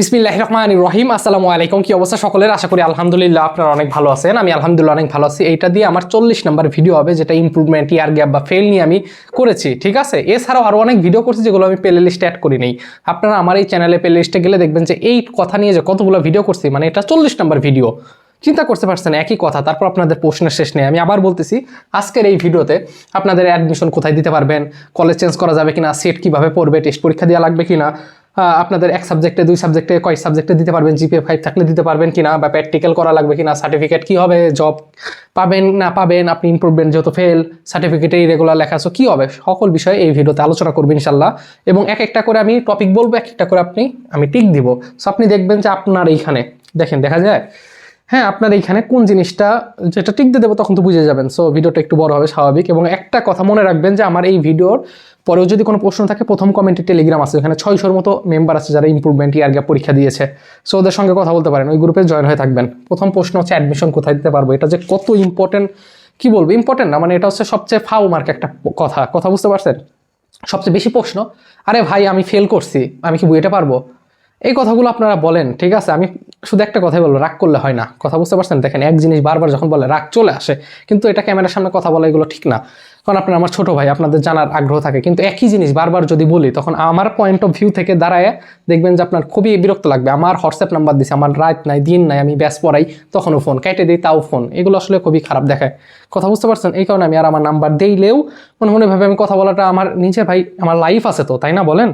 বিসমিল্লাহ রহমান রহিম আসসালামু আলাইকুম। কি অবস্থা সকলের? আশা করি আলহামদুলিল্লাহ আপনারা অনেক ভালো আছেন। আমি আলহামদুলিল্লাহ অনেক ভালো আছি। এইটা দিয়ে আমার চল্লিশ নাম্বার ভিডিও হবে, যেটা ইম্প্রুভমেন্ট ইয়ার গ্যাপ বা ফেল নিয়ে আমি করেছি, ঠিক আছে? এছাড়াও আরও অনেক ভিডিও করছি যেগুলো আমি প্লে লিস্টে অ্যাড করি নেই। আপনারা আমার এই চ্যানেলে প্লে লিস্টে গেলে দেখবেন যে এই কথা নিয়ে যে কতগুলো ভিডিও করছি মানে এটা চল্লিশ নাম্বার ভিডিও চিন্তা করতে পারছেন, একই কথা। তারপর আপনাদের প্রশ্নের শেষ নেই। আমি আবার বলতেছি, আজকের এই ভিডিওতে আপনাদের অ্যাডমিশন কোথায় দিতে পারবেন? কলেজ চেঞ্জ করা যাবে কিনা? সেট কীভাবে পড়বে? টেস্ট পরীক্ষা দেওয়া লাগবে কিনা? আপনাদের এক সাবজেক্টে দুই সাবজেক্টে কয় সাবজেক্টে দিতে পারবেন? জিপিএ ফাইভ থাকলে দিতে পারবেন কিনা বা প্র্যাকটিক্যাল করা লাগবে কিনা সার্টিফিকেট কি হবে? জব পাবেন না পাবেন? আপনি ইমপ্রুভমেন্ট যেহেতু ফেল সার্টিফিকেটে রেগুলার লেখা আছে, কি হবে? সকল বিষয়ে এই ভিডিওতে আলোচনা করবেন ইনশাল্লাহ এবং এক একটা করে আমি টপিক বলব, এক একটা করে আপনি, আমি টিক দিব। সো আপনি দেখবেন যে আপনার এইখানে, দেখেন, দেখা যায়? হ্যাঁ আপনার এইখানে কোন জিনিসটা, যেটা টিক দিয়ে দেবো তখন তো বুঝে যাবেন। সো ভিডিওটা একটু বড় হবে, স্বাভাবিক। এবং একটা কথা মনে রাখবেন যে আমার এই ভিডিওর পরেও যদি কোনো প্রশ্ন থাকে, প্রথম কমেন্টে টেলিগ্রাম আছে। এখানে ছয়শোর মতো মেম্বার আছে যারা ইমপ্রুভমেন্ট ইয়ার গ্যাপ পরীক্ষা দিয়েছে। সো ওদের সঙ্গে কথা বলতে পারেন। ওই গ্রুপে জয়েন হয়ে থাকবেন। প্রথম প্রশ্ন হচ্ছে অ্যাডমিশন কোথায় দিতে পারব? এটা যে কত ইম্পর্টেন্ট কি বলব? ইম্পর্টেন্ট না মানে এটা হচ্ছে সবচেয়ে ফাউ মার্ক একটা কথা। কথা বুঝতে পারছেন? সবচেয়ে বেশি প্রশ্ন, আরে ভাই, আমি ফেল করছি, আমি কি বুয়েটা পারব? এই কথাগুলো আপনারা বলেন, ঠিক আছে? আমি শুধু একটা কথাই বলব, রাগ করলে হয় না। কথা বুঝতে পারছেন? দেখেন এক জিনিস বারবার যখন বলে, রাগ চলে আসে। কিন্তু এটা ক্যামেরার সামনে কথা বলা এগুলো ঠিক না। কারণ আপনার আমার ছোট ভাই, আপনাদের জানার আগ্রহ থাকে। কিন্তু একই জিনিস বারবার যদি বলি, তখন আমার পয়েন্ট অফ ভিউ থেকে দাঁড়ায় দেখবেন যে আপনার খুবই বিরক্ত লাগবে। আমার হোয়াটসঅ্যাপ নাম্বার দিছে, আমার রাত নাই, দিন নাই, আমি ব্যাস পড়াই, তখনও ফোন কেটে দিই, তাও ফোন এগুলো আসলে খুবই খারাপ দেখায়। কথা বুঝতে পারছেন? এই কারণে আমি আর আমার নাম্বার দিইলেও মনে মনে ভাবে আমি কথা বলাটা আমার নিজে ভাই, আমার লাইফ আছে তো, তাই না বলেন?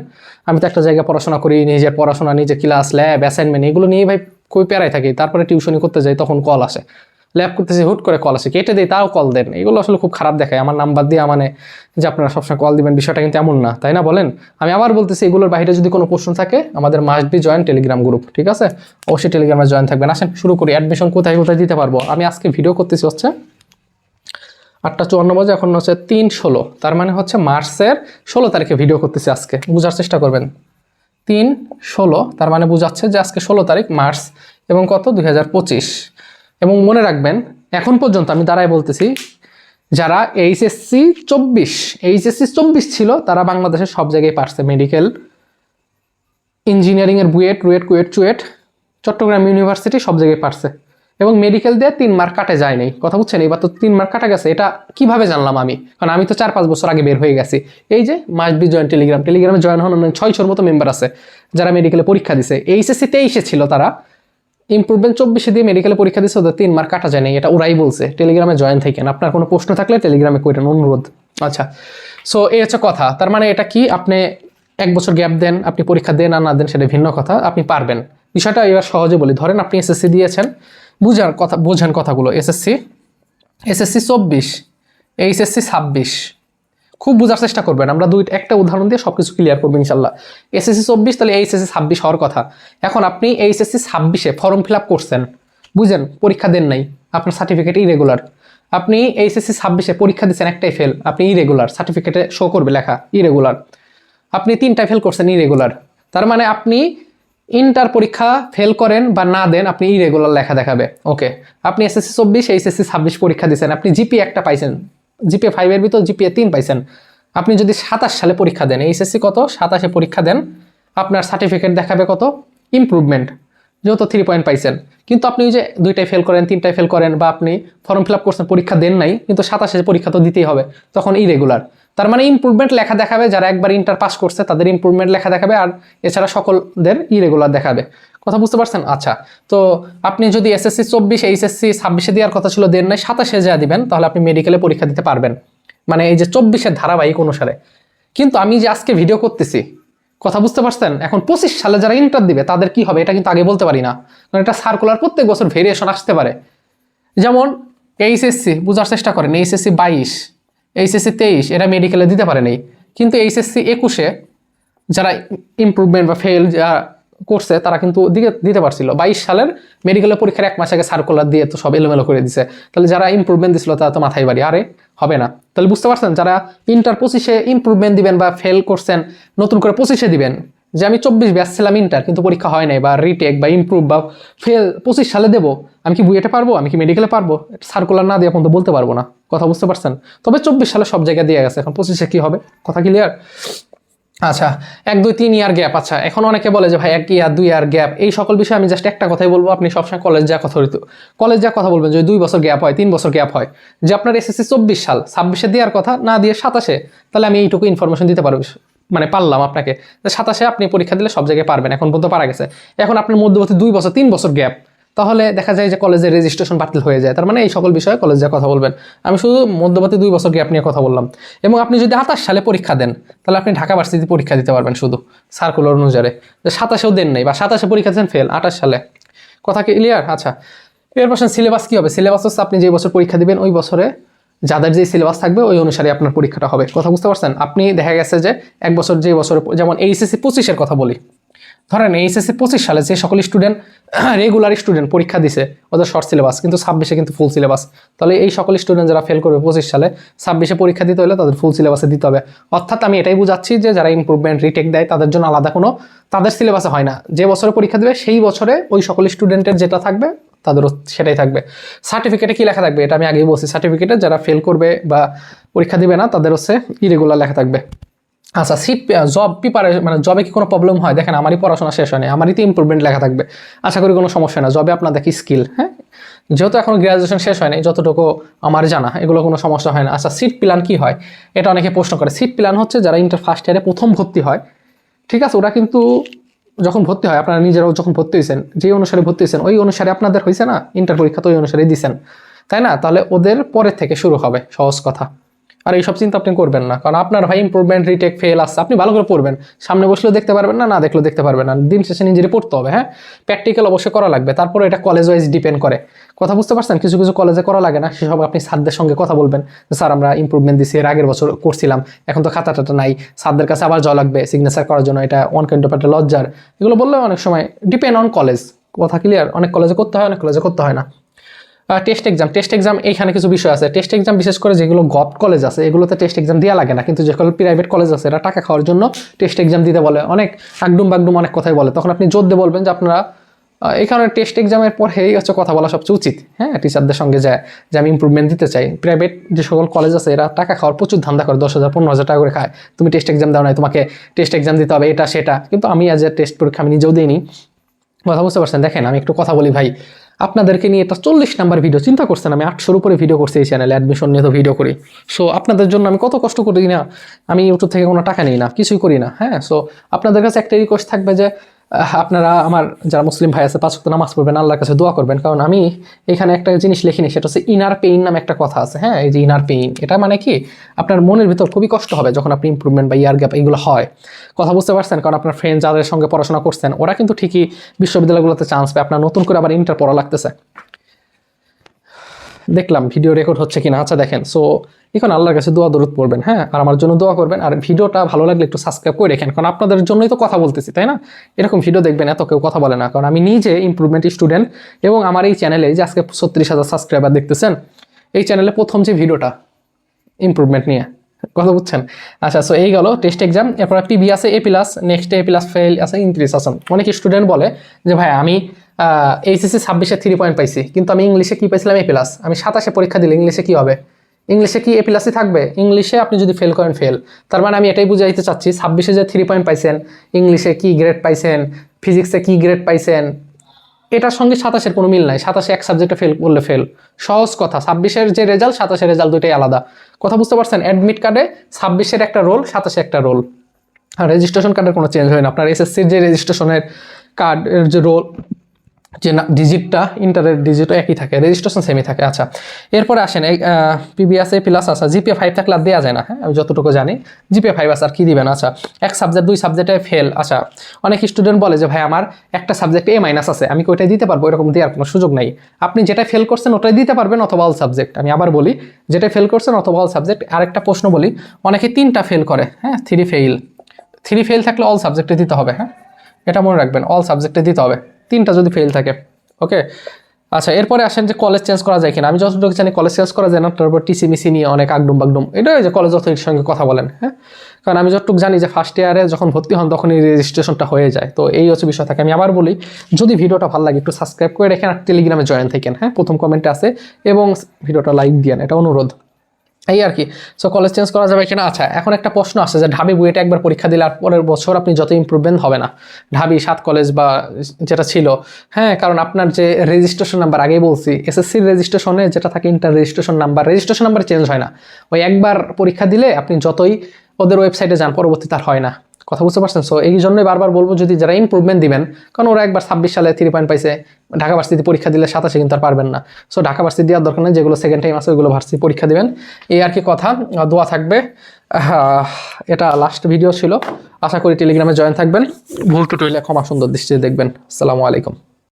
আমি তো একটা জায়গায় পড়াশোনা করি, নিজের পড়াশোনা, নিজের ক্লাস ল্যাব অ্যাসাইনমেন্ট এগুলো নিয়ে ভাই কই প্যারাই থাকি। তারপরে টিউশনি করতে যাই, তখন কল আসে। ল্যাব করতেছি, হুট করে কল আসে, কেটে দিই তাও কল দেন এগুলো আসলে খুব খারাপ দেখায়। আমার নাম্বার দিয়ে মানে যে আপনারা সবসময় কল দিবেন, বিষয়টা কিন্তু এমন না, তাই না বলেন? আমি আবার বলতেছি, এগুলোর বাইরে যদি কোনো প্রশ্ন থাকে, আমাদের must be join Telegram group ঠিক আছে? অবশ্যই টেলিগ্রামে জয়েন থাকবেন। আসেন, শুরু করি। অ্যাডমিশন কোথায় কোথায় দিতে পারব? আমি আজকে ভিডিও করতেছি হচ্ছে আটটা চুয়ান্ন বাজে, এখন হচ্ছে তিন ষোলো। তার মানে হচ্ছে মার্চের ষোলো তারিখে ভিডিও করতেছি আজকে। বোঝার চেষ্টা করবেন। তিন ষোলো, তার মানে বোঝাচ্ছে যে আজকে ষোলো তারিখ, মার্চ, এবং কত? দুই হাজার পঁচিশ। এবং মনে রাখবেন, এখন পর্যন্ত আমি দাঁড়ায় বলতেছি, যারা এইচএসসি চব্বিশ এইচএসসি চব্বিশ ছিল, তারা বাংলাদেশের সব জায়গায় পারছে মেডিকেল ইঞ্জিনিয়ারিংয়ের বুয়েট, রুয়েট, কুয়েট, চুয়েট, চট্টগ্রাম ইউনিভার্সিটি সব জায়গায় পারছে। এবং মেডিকেল দিয়ে তিন মার্ক কাটে যায় নাই। কথা বুঝছেন? এবার তো তিন মার্ক কাটা গেছে, এটা কীভাবে জানলাম আমি? কারণ আমি তো চার, পাঁচ বছর আগে বের হয়ে গেছি। এই যে মাস্ট বি জয়েন টেলিগ্রাম টেলিগ্রামে জয়েন হন ছয়শোর মতো মেম্বার আছে, যারা মেডিকেলে পরীক্ষা দিছে। এইচএসসি তেইশে ছিল তারা ইমপ্রুভমেন্ট চব্বিশে দিয়ে মেডিকেলে পরীক্ষা দিচ্ছে ওদের তিন মার্ক কাটা যায় নাই, এটা ওরাই বলছে। টেলিগ্রামে জয়েন থাকেন আপনার কোনো প্রশ্ন থাকলে টেলিগ্রামে করেন অনুরোধ। আচ্ছা সো এই হচ্ছে কথা। তার মানে এটা কি? আপনি এক বছর গ্যাপ দেন, আপনি পরীক্ষা দেন আর না দেন, সেটা ভিন্ন কথা। আপনি পারবেন। বিষয়টা এবার সহজে বলি। ধরেন আপনি এসএসসি দিয়েছেন, বুঝার কথা, বোঝেন কথাগুলো। এসএসসি এসএসসি চব্বিশ এইচএসসি ছাব্বিশ। খুব বোঝার চেষ্টা করবেন। আমরা দুই, একটা উদাহরণ দিয়ে সব কিছু ক্লিয়ার করব ইনশাল্লাহ। এসএসসি চব্বিশ তাহলে এইচএসসি ছাব্বিশ হওয়ার কথা। এখন আপনি এইচএসসি ছাব্বিশে ফর্ম ফিল আপ করছেন। বুঝেন, পরীক্ষা দেন নাই। আপনার সার্টিফিকেট ইরেগুলার আপনি এইচএসসি ছাব্বিশে পরীক্ষা দিচ্ছেন, একটাই ফেল আপনি ইরেগুলার সার্টিফিকেটে শো করবে লেখা ইরেগুলার আপনি তিনটায় ফেল করছেন ইরেগুলার তার মানে আপনি ইন্টার পরীক্ষা ফেল করেন বা না দেন, আপনি ইরেগুলার লেখা দেখাবে। ওকে আপনি এসএসসি চব্বিশ এইচএসসি ছাব্বিশ পরীক্ষা দিচ্ছেন। আপনি জিপি একটা পাইছেন। জিপিএ ফাইভের ভিতর জিপিএ তিন পাইছেন। আপনি যদি সাতাশ সালে পরীক্ষা দেন এইচএসসি কত? সাতাশে পরীক্ষা দেন। আপনার সার্টিফিকেট দেখাবে কত? ইমপ্রুভমেন্ট যেহেতু থ্রি পয়েন্ট পাইছেন। কিন্তু আপনি যে দুইটাই ফেল করেন, তিনটায় ফেল করেন বা আপনি ফর্ম ফিল আপ করছেন পরীক্ষা দেন নাই, কিন্তু সাতাশে পরীক্ষা তো দিতেই হবে। তখন ইরেগুলার তার মানে ইমপ্রুভমেন্ট লেখা দেখাবে, যারা একবার ইন্টার পাস করছে, তাদের ইমপ্রুভমেন্ট লেখা দেখাবে, আর এছাড়া সকলদের ইরেগুলার দেখাবে। কথা বুঝতে পারছেন? আচ্ছা তো আপনি যদি এসএসসি চব্বিশ এইচএসসি ছাব্বিশে দেওয়ার কথা ছিল, দেন নাই, সাতাশে যা দিবেন, তাহলে আপনি মেডিকেলে পরীক্ষা দিতে পারবেন। মানে এই যে চব্বিশের ধারাবাহিক অনুসারে। কিন্তু আমি যে আজকে ভিডিও করতেছি, কথা বুঝতে পারছেন? এখন পঁচিশ সালে যারা ইন্টার দিবে, তাদের কি হবে? এটা কিন্তু আগে বলতে পারি না। কারণ এটা সার্কুলার প্রত্যেক বছর ভেরিয়েশন আসতে পারে। যেমন এইচএসসি বোঝার চেষ্টা করেন এইচএসসি বাইশ এইচএসসি তেইশ, এরা মেডিকেলে দিতে পারে নাই কিন্তু এইচএসসি একুশে যারা ইমপ্রুভমেন্ট বা ফেল যা করছে তারা কিন্তু দিকে, দিতে পারছিল। বাইশ সালের মেডিকেলের পরীক্ষার এক মাস আগে সার্কুলার দিয়ে তো সব এলোমেলো করে দিছে। তাহলে যারা ইমপ্রুভমেন্ট দিছিল তারা তো মাথায় বাড়ি। আরে, হবে না। তাহলে বুঝতে পারছেন? যারা ইন্টার পঁচিশে ইমপ্রুভমেন্ট দিবেন বা ফেল করছেন, নতুন করে পঁচিশে দিবেন। যে আমি চব্বিশ ব্যাচ ছিলাম ইন্টার কিন্তু পরীক্ষা হয় নাই, বা রিটেক বা ইমপ্রুভ বা ফেল পঁচিশ সালে দেবো। আমি কি বুয়েটে পারব? আমি কি মেডিকেলে পারব? সার্কুলার না দিয়ে এখন তো বলতে পারব না। কথা বুঝতে পারছেন? তবে চব্বিশ সালে সব জায়গায় দিয়ে গেছে। এখন পঁচিশে কি হবে? কথা ক্লিয়ার আচ্ছা এক, দুই, তিন ইয়ার গ্যাপ আচ্ছা এখন অনেকে বলে যে ভাই এক ইয়ার দুই ইয়ার গ্যাপ এই সকল বিষয়ে আমি জাস্ট একটা কথাই বলব, আপনি সবসময় কলেজ যা কথা হইতো কলেজ যা কথা বলবেন, যদি দুই বছর গ্যাপ হয়, তিন বছর গ্যাপ হয়, যে আপনার এসএসসি চব্বিশ সাল, ছাব্বিশে দেওয়ার কথা, না দিয়ে সাতাশে, তাহলে আমি এইটুকু ইনফরমেশন দিতে পারব মানে পারলাম আপনাকে। যে সাতাশে আপনি পরীক্ষা দিলে সব জায়গায় পারবেন, এখন পর্যন্ত পারা গেছে। এখন আপনার মধ্যবর্তী দুই বছর, তিন বছর গ্যাপ তাহলে দেখা যায় যে কলেজের রেজিস্ট্রেশন বাতিল হয়ে যায়। তার মানে এই সকল বিষয়ে কলেজে কথা বলবেন। আমি শুধু মধ্যবর্তী দুই বছর গ্যাপ নিয়ে কথা বললাম। এবং আপনি যদি আঠাশ সালে পরীক্ষা দেন, তাহলে আপনি ঢাকা ভার্সিটি পরীক্ষা দিতে পারবেন শুধু সার্কুলার অনুযায়ী। যে সাতাশেও দেন নাই বা সাতাশে পরীক্ষা দিচ্ছেন ফেল আঠাশ সালে। কথা ক্লিয়ার আচ্ছা। এর পাশে সিলেবাস কি হবে? সিলেবাস হচ্ছে আপনি যে বছর পরীক্ষা দিবেন, ওই বছরে যাদের যে সিলেবাস থাকবে, ওই অনুসারে আপনার পরীক্ষাটা হবে। কথা বুঝতে পারছেন? আপনি দেখা গেছে যে এক বছর যে বছর, যেমন এইচএসসি পঁচিশের কথা বলি। ধরেন এইচএসসি পঁচিশ সালে যে সকল স্টুডেন্ট রেগুলার স্টুডেন্ট পরীক্ষা দিছে, ওদের শর্ট সিলেবাস কিন্তু ছাব্বিশে কিন্তু ফুল সিলেবাস তাহলে এই সকল স্টুডেন্ট যারা ফেল করবে পঁচিশ সালে, ছাব্বিশে পরীক্ষা দিতে হলে তাদের ফুল সিলেবাসে দিতে হবে। অর্থাৎ আমি এটাই বুঝাচ্ছি যে যারা ইমপ্রুভমেন্ট রিটেক দেয়, তাদের জন্য আলাদা কোনো, তাদের সিলেবাসে হয় না। যে বছরে পরীক্ষা দেবে, সেই বছরে ওই সকল স্টুডেন্টের যেটা থাকবে তাদেরও সেটাই থাকবে। সার্টিফিকেটে কি লেখা থাকবে? এটা আমি আগেই বলছি সার্টিফিকেটে যারা ফেল করবে বা পরীক্ষা দিবে না, তাদের হচ্ছে ইরেগুলার লেখা থাকবে। আচ্ছা সিট জব প্রিপারে মানে জবে কি কোনো প্রবলেম হয়? দেখেন, আমারই পড়াশোনা শেষ হয়নি, আমারই তো ইম্প্রুভমেন্ট লেখা থাকবে। আশা করি কোনো সমস্যা না জবে আপনার দেখি স্কিল হ্যাঁ? যেহেতু এখন গ্রাজুয়েশন শেষ হয়নি, যতটুকু আমার জানা, এগুলো কোনো সমস্যা হয় না। আচ্ছা সিট প্ল্যান কি হয়? এটা অনেকে প্রশ্ন করে। সিট প্ল্যান হচ্ছে যারা ইন্টার ফার্স্ট ইয়ারে প্রথম ভর্তি হয়, ঠিক আছে? ওরা কিন্তু যখন ভর্তি হয়, আপনারা নিজেরাও যখন ভর্তি হয়েছেন যে অনুসারে ভর্তি হয়েছেন, ওই অনুসারে আপনাদের হয়েছে না? ইন্টার পরীক্ষা তো ওই অনুসারেই দিচ্ছেন তাই না? তাহলে ওদের পরের থেকে শুরু হবে, সহজ কথা। আর এইসব চিন্তা আপনি করবেন না। কারণ আপনার ভাই ইম্প্রুভমেন্ট রিটেক ফেল আসছে আপনি ভালো করে পড়বেন। সামনে বসলেও দেখতে পারবেন না না দেখলেও দেখতে পারবেন না। দিন শেষে নিজেরই পড়তে হবে হ্যাঁ? প্র্যাকটিক্যাল অবশ্যই করা লাগবে। তারপরে এটা কলেজ ওয়াইজ ডিপেন্ড করে। কথা বুঝতে পারছেন? কিছু কিছু কলেজে করা লাগে না। সেসব আপনি স্যারদের সঙ্গে কথা বলবেন। যে, স্যার, আমরা ইম্প্রুভমেন্ট দিচ্ছি এর আগের বছর করছিলাম, এখন তো খাতা টাতা নাই। স্যারদের কাছে আবার যাওয়া লাগবে সিগনেচার করার জন্য। এটা ওয়ান কাইন্ড অফ একটা লজ্জার। এগুলো বললেও অনেক সময় ডিপেন্ড অন কলেজ কথা ক্লিয়ার অনেক কলেজে করতে হয়, অনেক কলেজে করতে হয় না। টেস্ট এক্সাম টেস্ট এক্সাম এখানে কিছু বিষয় আছে। টেস্ট এক্সাম বিশেষ করে যেগুলো গভ কলেজ আছে, এগুলোতে টেস্ট এক্সাম দেওয়া লাগে না। কিন্তু যেগুলো প্রাইভেট কলেজ আছে, এরা টাকা খাওয়ার জন্য টেস্ট এক্সাম দিতে বলে। অনেক আগডুম বাগডুম অনেক কথাই বলে। তখন আপনি জোর দিয়ে বলবেন যে আপনারা এই কারণে টেস্ট এক্সামের পরেই হচ্ছে কথা বলা সবচেয়ে উচিত। হ্যাঁ টিচারদের সঙ্গে যায়, যে আমি ইম্প্রুভমেন্ট দিতে চাই। প্রাইভেট যে সকল কলেজ আছে, এরা টাকা খাওয়ার প্রচুর ধান্দা করে। দশ হাজার, পনেরো হাজার টাকা করে খায়। তুমি টেস্ট এক্সাম দাও নাই, তোমাকে টেস্ট এক্সাম দিতে হবে, এটা, সেটা। কিন্তু আমি আজ টেস্ট পরীক্ষা আমি নিজেও দিইনি। কথা বুঝতে পারছেন? দেখেন, আমি একটু কথা বলি ভাই। আপনাদেরকে নিয়ে এটা চল্লিশ নাম্বার ভিডিও চিন্তা করছেন আমি আটশোর উপরে ভিডিও করছি এই চ্যানেলে অ্যাডমিশন নিয়ে তো ভিডিও করি। সো আপনাদের জন্য আমি কত কষ্ট করি না, আমি ইউটিউব থেকে কোনো টাকা নিই না, কিছুই করি না হ্যাঁ? সো আপনাদের কাছে একটা রিকোয়েস্ট থাকবে যে আপনারা আমার, যারা মুসলিম ভাই আছে, পাঁচ নামাজ পড়বেন, আল্লাহর কাছে দোয়া করবেন। কারণ আমি এখানে একটা জিনিস লিখিনি, সেটা হচ্ছে ইনার পেইন নামে একটা কথা আছে হ্যাঁ? এই যে ইনার পেইন এটা মানে কি? আপনার মনের ভিতর খুবই কষ্ট হবে যখন আপনি ইম্প্রুভমেন্ট বা ইয়ার গ্যাপ এগুলো হয়। কথা বুঝতে পারছেন? কারণ আপনার ফ্রেন্ড যাদের সঙ্গে পড়াশোনা করছেন, ওরা কিন্তু ঠিকই বিশ্ববিদ্যালয়গুলোতে চান্স পায় আপনার নতুন করে আবার ইন্টার পড়া লাগতেছে। দেখলাম ভিডিও রেকর্ড হচ্ছে কিনা আচ্ছা দেখেন। সো এখন আল্লাহর কাছে দোয়া দরুদ পড়বেন হ্যাঁ? আর আমার জন্য দোয়া করবেন, আর ভিডিওটা ভালো লাগলে একটু সাবস্ক্রাইব করে রেখেন, কারণ আপনাদের জন্যই তো কথা বলতেছি, তাই না? এরকম ভিডিও দেখবেন, এত কেউ কথা বলে না, কারণ আমি নিজে ইমপ্রুভমেন্ট স্টুডেন্ট এবং আমার এই চ্যানেলে যে আজকে ছত্রিশ হাজার সাবস্ক্রাইবার দেখতেছেন, এই চ্যানেলে প্রথম যে ভিডিওটা ইমপ্রুভমেন্ট নিয়ে, কথা বুঝছেন? আচ্ছা সো এই গেল টেস্ট এক্সাম এরপর পিবি আছে A plus next A plus fail আছে ইনক্রিজ আছে। অনেক স্টুডেন্ট বলে যে, ভাই, আমি এইচএসসি ছাব্বিশে থ্রি পয়েন্ট পাইছি। কিন্তু আমি ইংলিশে কী পাইছিলাম? এ প্লাস আমি সাতাশে পরীক্ষা দিলে ইংলিশে কী হবে? ইংলিশে কি এ প্লাসই থাকবে? ইংলিশে আপনি যদি ফেল করেন ফেল তার মানে আমি এটাই বুঝাইতে চাচ্ছি, ছাব্বিশে যে থ্রি পয়েন্ট পাইছেন ইংলিশে কি গ্রেড পাইছেন ফিজিক্সে কি গ্রেড পাইছেন, এটার সঙ্গে সাতাশের কোনো মিল নাই। সাতাশে এক সাবজেক্টে ফেল করলে ফেল সহজ কথা, ছাব্বিশের যে রেজাল্ট সাতাশের রেজাল্ট দুটোই আলাদা। কথা বুঝতে পারছেন? অ্যাডমিট কার্ডে ছাব্বিশের একটা রোল সাতাশে একটা রোল আর রেজিস্ট্রেশন কার্ডের কোনো চেঞ্জ হয় না। আপনার এসএসসির যে রেজিস্ট্রেশনের কার্ডের যে রোল যে না ডিজিটটা ইন্টারের ডিজিটও একই থাকে রেজিস্ট্রেশন সেমই থাকে আচ্ছা। এরপরে আসেন, এই পিবিএস এ প্লাস আসা জিপিএ ফাইভ থাকলে আর দেওয়া যায় না হ্যাঁ? আমি যতটুকু জানি জিপিএ ফাইভ আছে, আর কী দিবেন? আচ্ছা এক সাবজেক্ট দুই সাবজেক্টে ফেল আচ্ছা। অনেক স্টুডেন্ট বলে যে, ভাই, আমার একটা সাবজেক্টে এ মাইনাস আছে, আমি ওইটাই দিতে পারব? এরকম দেওয়ার কোনো সুযোগ নাই। আপনি যেটা ফেল করছেন, ওটাই দিতে পারবেন, অথবা অল সাবজেক্ট আমি আবার বলি, যেটা ফেল করছেন, অথবা অল সাবজেক্ট আরেকটা প্রশ্ন বলি, অনেকে তিনটা ফেল করে হ্যাঁ? থ্রি ফেইল থ্রি ফেল থাকলে অল সাবজেক্টে দিতে হবে হ্যাঁ? এটা মনে রাখবেন অল সাবজেক্টে দিতে হবে। তিনটা যদি ফেল থাকে ওকে আচ্ছা এরপরে আসেন যে কলেজ চেঞ্জ করা যায় কিনা। আমি যতটুকু জানি কলেজ চেঞ্জ করা যায় না, তারপর টিসি মিসি নিয়ে অনেক আগডুম বাগডুম। এটাই যে কলেজ অথরিটির সঙ্গে কথা বলেন হ্যাঁ? কারণ আমি যতটুকু জানি যে ফার্স্ট ইয়ারে যখন ভর্তি হন, তখনই রেজিস্ট্রেশনটা হয়ে যায়। তো এই হচ্ছে বিষয় থাকে আমি আবার বলি, যদি ভিডিওটা ভালো লাগে একটু সাবস্ক্রাইব করে রেখেন আর টেলিগ্রামে জয়েন থাকেন হ্যাঁ? প্রথম কমেন্টে আছে এবং ভিডিওটা লাইক দিয়েন এটা অনুরোধ। এই আর কি। সো কলেজ চেঞ্জ করা যাবে কিনা? আচ্ছা এখন একটা প্রশ্ন আছে যে ঢাবি বুয়েটে একবার পরীক্ষা দিলে আর পরের বছর আপনি যত ইম্প্রুভমেন্ট হবে না। ঢাবি, সাত কলেজ বা যেটা ছিল হ্যাঁ কারণ আপনার যে রেজিস্ট্রেশন নাম্বার আগেই বলছি এসএসসির রেজিস্ট্রেশনে যেটা থাকে inter registration number registration number change হয় না। ওই একবার পরীক্ষা দিলে আপনি যতই ওদের ওয়েবসাইটে যান পরবর্তী তার হয় না। কথা বুঝতে পারছেন? সো এই জন্যই বারবার বলব যদি যারা ইম্প্রুভমেন্ট দিবেন, কারণ ওরা একবার ছাব্বিশ সালে থ্রি পয়েন্ট পাইছে, ঢাকা ভার্সিটি পরীক্ষা দিলে সাতাশে কিন্তু আর পারবেন না। সো ঢাকা ভার্সিটি দেওয়ার দরকার নেই, যেগুলো সেকেন্ড টাইম আছে, ওইগুলো ভার্সিটি পরীক্ষা দিবেন। এই আর কি কথা দোয়া থাকবে। এটা লাস্ট ভিডিও ছিল। আশা করি টেলিগ্রামে জয়েন থাকবেন। ভুল টুট হইলে ক্ষমা সুন্দর দৃষ্টিতে দেখবেন। আসসালামু আলাইকুম।